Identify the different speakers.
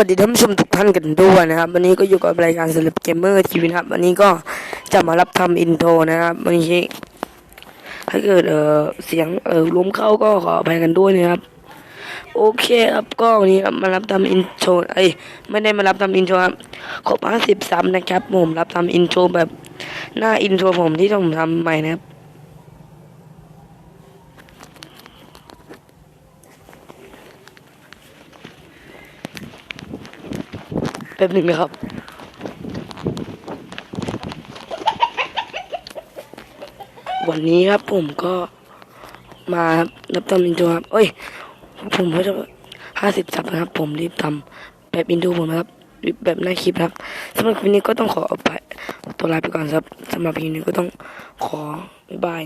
Speaker 1: วัสดีท่านผู้ชมทุกท่านกันด้วยนะครับ วันนี้ก็อยู่กับรายการสลับเกมเมอร์ทีวีนะครับ วันนี้ก็จะมารับทำอินโทรนะครับวันนี้ถ้าเกิดเออเสียงเออล้มเข้าก็ขออภัยกันด้วยนะครับ โอเคครับก็วันนี้มารับทำอินโทรเอ้ไม่ได้มารับทำอินโทรครับครบห้าสิบซ้ำนะครับผมรับทำอินโทรแบบหน้าอินโทรผมที่ผมทำใหม่นะครับ แป๊บหนึ่งนะครับ วันนี้ครับผมก็มารับทำอินโทรครับเอ้ย ผมก็จะห้าสิบสับนะครับ ผมรีบทำแบบอินโทรผมนะครับแบบหน้าคลิปครับสำหรับคลิปนี้ก็ต้องขอไปตัวลาไปก่อนครับสำหรับคลิปนี้ก็ต้องขอบายบาย